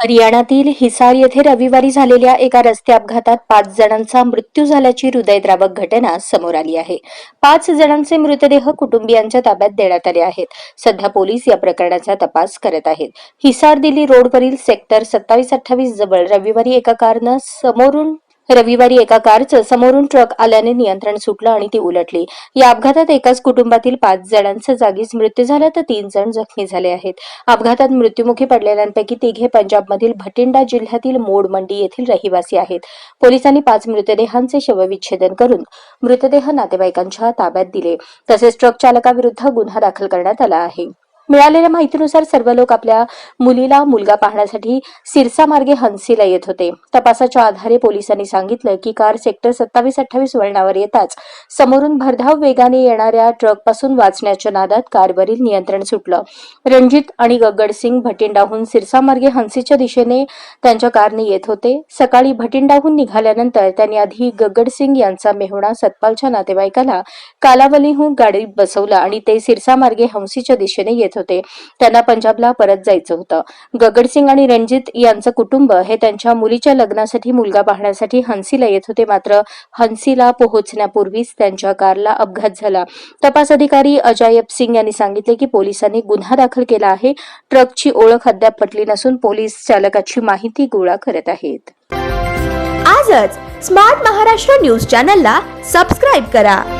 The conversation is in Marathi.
हरियाणातील हिसार येथे रविवारी झालेल्या एका रस्ते अपघातात पाच जणांचा मृत्यू झाल्याची हृदयद्रावक घटना समोर आली आहे. पाच जणांचे मृतदेह कुटुंबियांच्या ताब्यात देण्यात आले आहेत. सध्या पोलीस या प्रकरणाचा तपास करत आहेत. हिसार दिल्ली रोडवरील सेक्टर सत्तावीस अठ्ठावीस जवळ रविवारी एका कारनं समोरून रविवारी एका कारचं समोरून ट्रक आल्याने नियंत्रण सुटलं आणि ती उलटली. या अपघातात एकाच कुटुंबातील पाच जणांचा जागीच मृत्यू झाला तर तीन जण जखमी झाले आहेत. अपघातात मृत्युमुखी पडलेल्यांपैकी तिघे पंजाबमधील भटिंडा जिल्ह्यातील मोड मंडी येथील रहिवासी आहेत. पोलिसांनी पाच मृतदेहांचे शवविच्छेदन करून मृतदेह नातेवाईकांच्या ताब्यात दिले. तसेच ट्रक चालकाविरुद्ध गुन्हा दाखल करण्यात आला आहे. मिळालेल्या माहितीनुसार सर्व लोक आपल्या मुलीला मुलगा पाहण्यासाठी सिरसा मार्गे हंसीला येत होते. तपासाच्या आधारे पोलिसांनी सांगितलं की कार सेक्टर सत्तावीस अठ्ठावीस वळणावर येताच समोरून भरधाव वेगाने येणाऱ्या ट्रकपासून वाचण्याच्या नादात कारवरील नियंत्रण सुटलं. रणजित आणि गग्गडसिंग भटिंडाहून सिरसा मार्गे हंसीच्या दिशेने त्यांच्या कारने येत होते. सकाळी भटिंडाहून निघाल्यानंतर त्यांनी आधी गग्गडसिंग यांचा मेहुणा सतपालच्या नातेवाईकाला कालावलीहून गाडीत बसवला आणि ते सिरसा मार्गे हंसीच्या दिशेने येत होते. त्यांना पंजाबला परत जायचं होतं. गगडसिंग आणि रणजित यांचं कुटुंब हे त्यांच्या मुलीच्या लग्नासाठी मुलगा पाहण्यासाठी हंसीला येत होते. मात्र हंसीला पोहोचण्यापूर्वीच त्यांच्या कारला अपघात झाला. तपास अधिकारी अजायब सिंग यांनी सांगितले की पोलिसांनी गुन्हा दाखल केला आहे. ट्रकची ओळख अद्याप पटली नसून पोलीस चालकाची माहिती गोळा करत आहेत. आजच स्मार्ट महाराष्ट्र न्यूज चॅनलला सबस्क्राईब करा.